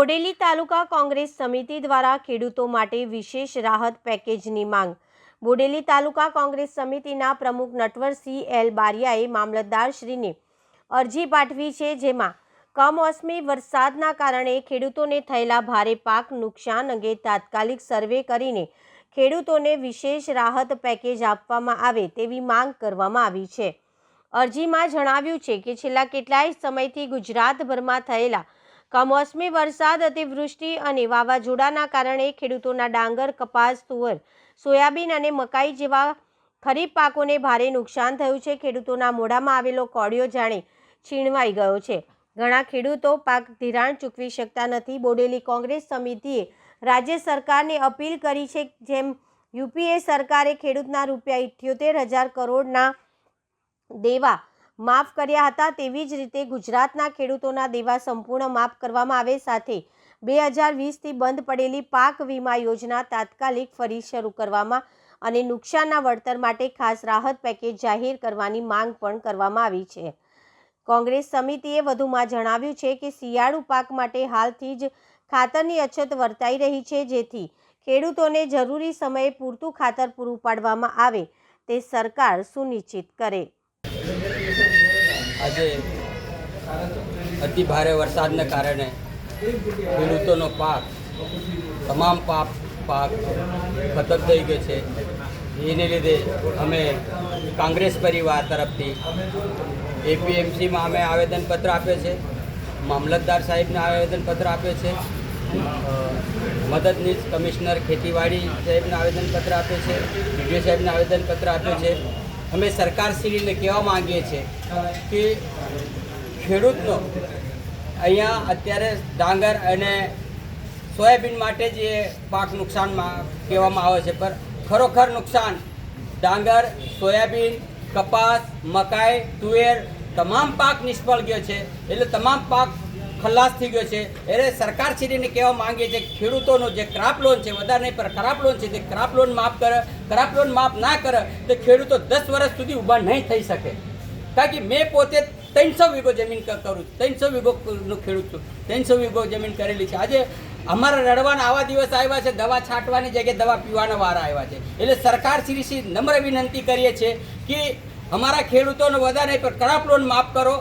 બોડેલી તાલુકા કોંગ્રેસ સમિતિ દ્વારા ખેડૂતો માટે વિશેષ રાહત પેકેજની માંગ. બોડેલી તાલુકા કોંગ્રેસ સમિતિના પ્રમુખ નટવરસિંહ એલ બારિયાએ મામલતદારશ્રીને અરજી પાઠવી છે, જેમાં કમોસમી વરસાદના કારણે ખેડૂતોને થયેલા ભારે પાક નુકસાન અંગે તાત્કાલિક સર્વે કરીને ખેડૂતોને વિશેષ રાહત પેકેજ આપવામાં આવે તેવી માંગ કરવામાં આવી છે. અરજીમાં જણાવ્યું છે કે છેલ્લા કેટલાય સમયથી ગુજરાતભરમાં થયેલા કમોસમી વરસાદ, અતિવૃષ્ટિ અને વાવાઝોડાના કારણે ખેડૂતોના ડાંગર, કપાસ, તુવર, સોયાબીન અને મકાઈ જેવા ખરીફ પાકોને ભારે નુકસાન થયું છે. ખેડૂતોના મોઢામાં આવેલો કોળિયો જાણે છીણવાઈ ગયો છે. ઘણા ખેડૂતો પાક ધિરાણ ચૂકવી શકતા નથી. બોડેલી કોંગ્રેસ સમિતિએ રાજ્ય સરકારને અપીલ કરી છે, જેમ યુપીએ સરકારે ખેડૂતના રૂપિયા ઇઠ્યોતેર હજાર કરોડના દેવા માફ કર્યા હતા તેવી જ રીતે ગુજરાતના ખેડૂતોના દેવા સંપૂર્ણ માફ કરવામાં આવે સાથે બે હજાર વીસથી બંધ પડેલી પાક વીમા યોજના તાત્કાલિક ફરી શરૂ કરવામાં અને નુકસાનના વળતર માટે ખાસ રાહત પેકેજ જાહેર કરવાની માંગ પણ કરવામાં આવી છે. કોંગ્રેસ સમિતિએ વધુમાં જણાવ્યું છે કે શિયાળુ પાક માટે હાલથી જ ખાતરની અછત વર્તાઈ રહી છે જેથી ખેડૂતોને જરૂરી સમયે પૂરતું ખાતર પૂરું પાડવામાં આવે તે સરકાર સુનિશ્ચિત કરે. આજે અતિ ભારે વરસાદને કારણે ખેડૂતોનો પાક, તમામ પાક પાક ખતમ થઈ ગયો છે. એને લીધે અમે કોંગ્રેસ પરિવાર તરફથી એપીએમસીમાં અમે આવેદનપત્ર આપ્યો છે. મામલતદાર સાહેબને આવેદનપત્ર આપ્યો છે. મદદનીશ કમિશનર ખેતીવાડી સાહેબને આવેદનપત્ર આપ્યો છે. ડીડીઓ સાહેબને આવેદનપત્ર આપ્યો છે. અમે સરકારશ્રીને કહેવા માંગીએ છીએ કે ખેડૂતનો અહીંયા અત્યારે ડાંગર અને સોયાબીન માટે જે પાક નુકસાનમાં કહેવામાં આવે છે. પણ ખરોખર નુકસાન ડાંગર, સોયાબીન, કપાસ, મકાઈ, તુવેર તમામ પાક નિષ્ફળ ગયો છે. એટલે તમામ પાક ખલાસ થઈ ગયો છે. એટલે સરકાર શ્રીને કહેવા માંગીએ છીએ ખેડૂતોનો જે ક્રાપ લોન છે, વધારે નહીં, પણ ખરાબ લોન છે, તે ક્રાપ લોન માફ કરે ક્રાપ લોન માફ ના કરે, તો ખેડૂતો દસ વર્ષ સુધી ઊભા નહીં થઈ શકે. કારણ કે મેં પોતે ત્રણસો વીઘો જમીન કરું છું. ત્રણસો વીઘોનો ખેડૂત છું. ત્રણસો વીઘો જમીન કરેલી છે. આજે અમારા રડવાના આવા દિવસ આવ્યા છે, દવા છાંટવાની જગ્યાએ દવા પીવાના વારા આવ્યા છે. એટલે સરકાર શ્રી નમ્ર વિનંતી કરીએ છીએ કે અમારા ખેડૂતોનો વધારે પણ ક્રાપ લોન માફ કરો.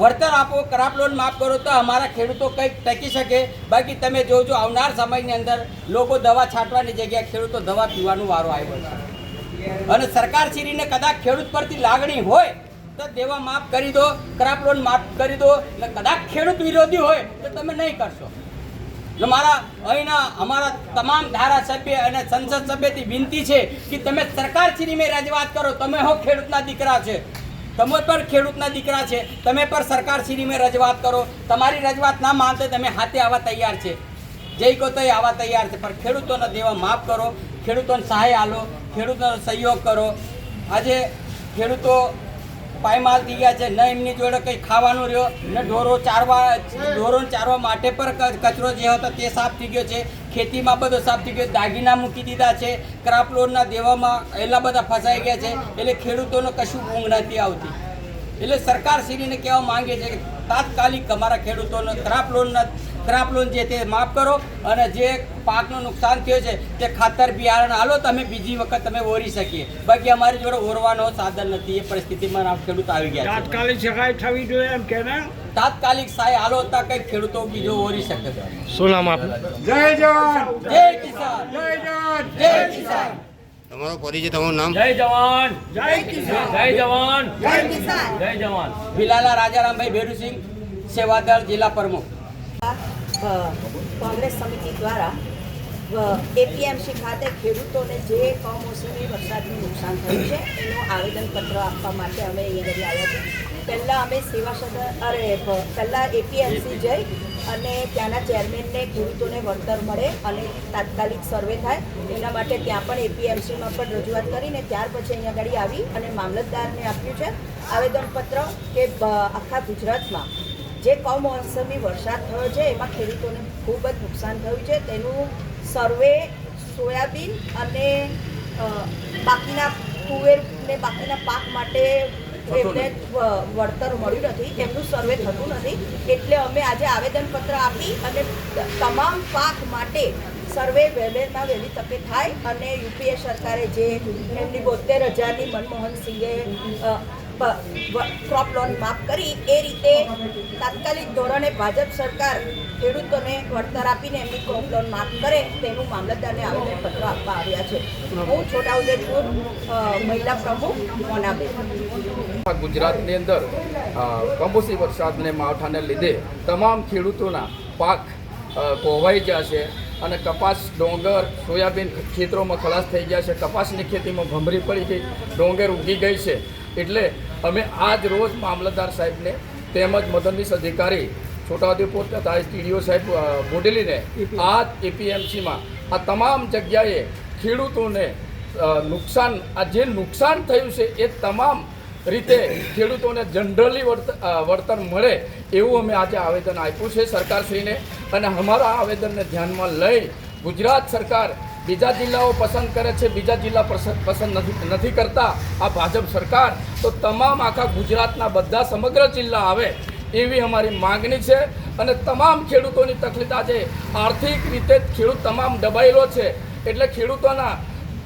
વળતર આપો ક્રાપ લોન માફ કરો તો અમારા ખેડૂતો કંઈક ટકી શકે. બાકી તમે જોજો, આવનાર સમયની અંદર લોકો દવા છાંટવાની જગ્યાએ ખેડૂતો દવા પીવાનો વારો આવ્યો છે. અને સરકારશ્રીને કદાચ ખેડૂત પરથી લાગણી હોય તો દેવા માફ કરી દો ક્રાપ લોન માફ કરી દો. ને કદાચ ખેડૂત વિરોધી હોય તો તમે નહીં કરશો. મારા અહીંના અમારા તમામ ધારાસભ્ય અને સંસદ સભ્યથી વિનંતી છે કે તમે સરકારશ્રી મેં રજૂઆત કરો, તમે હો ખેડૂતના દીકરા છે. તમે પણ ખેડૂતના દીકરા છે, તમે પણ સરકારશ્રી મેં રજૂઆત કરો, તમારી રજૂઆત ના માનતો તમે હાથે આવવા તૈયાર છે. જય કહો તો આવવા તૈયાર છે, પણ ખેડૂતોના દેવા માફ કરો, ખેડૂતોને સહાય આલો, ખેડૂતોનો સહયોગ કરો. આજે ખેડૂતો પાયમાલ થઈ ગયા છે, ન એમની જોડે કંઈ ખાવાનું રહ્યો, ન ઢોરો ચારવા, ઢોરોને ચારવા માટે પણ કચરો જે હતો તે સાફ થઈ ગયો છે. ખેતીમાં બધો સાફ થઈ ગયો દાગીના મૂકી દીધા છે ક્રાપ લોનના દેવામાં એટલા બધા ફસાઈ ગયા છે, એટલે ખેડૂતોને કશું ઊંઘ નથી આવતી. એટલે સરકારશ્રીને કહેવા માંગે છે કે તાત્કાલિક અમારા ખેડૂતોને ક્રાપ લોનના ક્રાપ લોન જે તે માફ કરો અને જે પાકનું નુકસાન થયું છે તે ખાતર બિયારણ હાલો તમે બીજી વખત તમે ઓરી શકીએ. બાકી અમારી જોડે ઓરવાનો સાધન નથી એ પરિસ્થિતિમાં ખેડૂત આવી ગયા તાત્કાલિક સહાય થવી જોઈએ એમ કે તાત્કાલિક સહાય હાલો હતા કંઈક ખેડૂતો બીજો ઓરી શકે છે શું નામ આપનું? જય જવાન! જય કિસાન! જય જવાન! જય કિસાન! તમારો પરિચય તમારું નામ? જય જવાન! જય કિસાન! જય જવાન! જય કિસાન! જય જવાન! ભીલાલા રાજારામભાઈ ભેરુસિંહ સેવાદળ જિલ્લા પ્રમુખ. કોંગ્રેસ સમિતિ દ્વારા એપીએમસી ખાતે ખેડૂતોને જે કમોસમી વરસાદનું નુકસાન થયું છે, એનું આવેદનપત્ર આપવા માટે અમે અહીંયા ઘરે આવ્યા છીએ. પહેલાં અમે સેવા સદન, અરે પહેલાં એપીએમસી જઈ અને ત્યાંના ચેરમેનને, ખેડૂતોને વળતર મળે અને તાત્કાલિક સર્વે થાય. એના માટે ત્યાં પણ એપીએમસીમાં પણ રજૂઆત કરીને ત્યાર પછી અહીંયા ઘડી આવી અને મામલતદારને આપ્યું છે આવેદનપત્ર કે આખા ગુજરાતમાં જે કમોસમી વરસાદ થયો છે એમાં ખેડૂતોને ખૂબ જ નુકસાન થયું છે. તેનું સર્વે સોયાબીન અને બાકીના તુવેર ને બાકીના પાક માટે એમને વળતર મળ્યું નથી. એમનું સર્વે થતું નથી. એટલે અમે આજે આવેદનપત્ર આપી અને તમામ પાક માટે સર્વે વહેલેમાં વહેલી તકે થાય અને યુપીએ સરકારે જે એમની બોતેર હજારની મનમોહન સિંહે ક્રોપ લોન માફ કરી. એ રીતે તાત્કાલિક ધોરણે ભાજપ સરકાર ખેડૂતોને વળતર આપીને એમની ક્રોપ લોન માફ કરે તેનું મામલતદારને આવેદનપત્ર આપવા આવ્યા છે. હું છોટાઉદેપુર મહિલા પ્રમુખ મોનાબેન. ગુજરાતની અંદર કમોસમી વરસાદને માવઠાને લીધે તમામ ખેડૂતોના પાક કોવાઈ જશે અને કપાસ, ડોંગર, સોયાબીન ખેતરોમાં ખલાસ થઈ ગયા છે. કપાસની ખેતીમાં ભમરી પડી ગઈ ડોંગર ઉગી ગઈ છે. એટલે અમે આજ રોજ મામલતદાર સાહેબને તેમજ મદદનીશ અધિકારી, છોટાઉદેપુર તથા ટીડીઓ સાહેબ બોડેલીને આ એપીએમસીમાં, આ તમામ જગ્યાએ ખેડૂતોને નુકસાન, આ જે નુકસાન થયું છે એ તમામ રીતે ખેડૂતોને જનરલી વળતર મળે એવું અમે આજે આવેદન આપ્યું છે સરકારશ્રીને. અને અમારા આવેદનને ધ્યાનમાં લઈ ગુજરાત સરકાર બીજા જિલ્લાઓ પસંદ કરે છે, બીજા જિલ્લા પસંદ નથી કરતા આ ભાજપ સરકાર, તો તમામ આખા ગુજરાતના બધા સમગ્ર જિલ્લા આવે એવી અમારી માંગણી છે. અને તમામ ખેડૂતોની તકલીફ આજે આર્થિક રીતે ખેડૂત તમામ દબાયેલો છે. એટલે ખેડૂતોના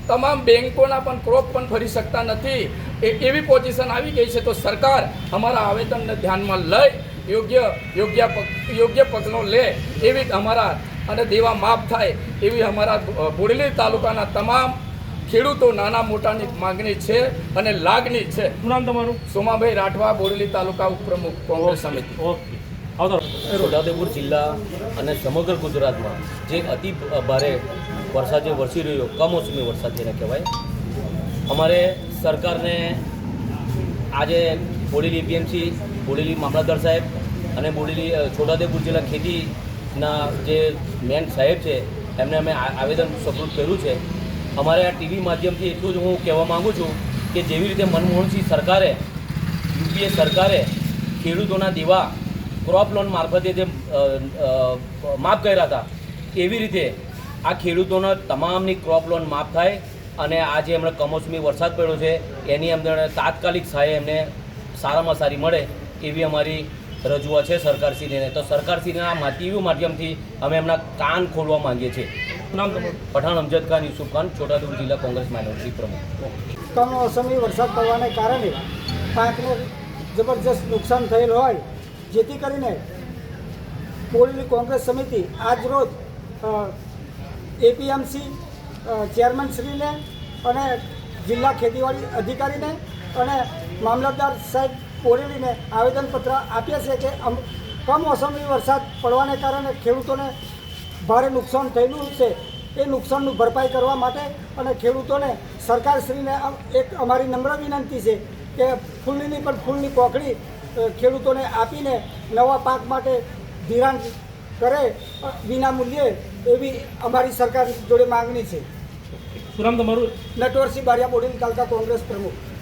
તમામ બેંકોના પણ ક્રોપ પણ ફરી શકતા નથી. એ એવી પોઝિશન આવી ગઈ છે તો સરકાર અમારા આવેદનને ધ્યાનમાં લઈ યોગ્ય યોગ્ય યોગ્ય પગલો લે એવી અમારા અને દેવા માફ થાય એવી અમારા બોડેલી તાલુકાના તમામ ખેડૂતો નાના મોટાની માંગણી છે અને લાગણી છે. શું નામ તમારું? સોમાભાઈ રાઠવા બોડેલી તાલુકા ઉપપ્રમુખ કોંગ્રેસ સમિતિ. ઓકે. આવતો છોટાઉદેપુર જિલ્લા અને સમગ્ર ગુજરાતમાં જે અતિ ભારે વરસાદ જે વરસી રહ્યો કમોસમી વરસાદ જેને કહેવાય અમારે સરકારને આજે બોડેલી એપીએમસી બોડેલી મામલતદાર સાહેબ અને બોડેલી છોટાઉદેપુર જિલ્લા ખેતીના જે મેન સાહેબ છે, એમને અમે આવેદન સપોર્ટ કર્યું છે. અમારે આ ટીવી માધ્યમથી એટલું જ હું કહેવા માગું છું કે જેવી રીતે મનમોહનસિંહ સરકારે, યુપીએ સરકારે ખેડૂતોના દેવા ક્રોપ લોન મારફતે જે માફ કર્યા હતા, એવી રીતે આ ખેડૂતોના તમામની ક્રોપ લોન માફ થાય અને આ જે હમણાં કમોસમી વરસાદ પડ્યો છે એની અંદર તાત્કાલિક સહાય એમને સારામાં સારી મળે એવી અમારી રજૂઆત છે સરકારશ્રીને. તો સરકારશ્રીના માધ્યમ માધ્યમથી અમે એમના કાન ખોલવા માંગીએ છીએ. નામ પઠાણ અમજદ ખાન યુસુફ ખાન છોટાઉદેપુર જિલ્લા કોંગ્રેસ માઇનોરિટી પ્રમુખ. કમોસમી વરસાદ પડવાને કારણે પાકને જબરજસ્ત નુકસાન થયેલ હોય જેથી કરીને બોડેલી કોંગ્રેસ સમિતિ આજ રોજ એપીએમસી ચેરમેનશ્રીને અને જિલ્લા ખેતીવાડી અધિકારીને અને મામલતદાર સાહેબ કોરેલીને આવેદનપત્ર આપીએ છે કે કમોસમી વરસાદ પડવાને કારણે ખેડૂતોને ભારે નુકસાન થયેલું છે. એ નુકસાનનું ભરપાઈ કરવા માટે અને ખેડૂતોને સરકારશ્રીને એક અમારી નમ્ર વિનંતી છે કે ફૂલની પણ ફૂલની કોકડી ખેડૂતોને આપીને નવા પાક માટે ધિરાણ કરે વિના મૂલ્યે એવી અમારી સરકાર જોડે માગણી છે. શું નામ તમારું નટવરસિંહ બારિયા બોડેલી કાલકા કોંગ્રેસ પ્રમુખ.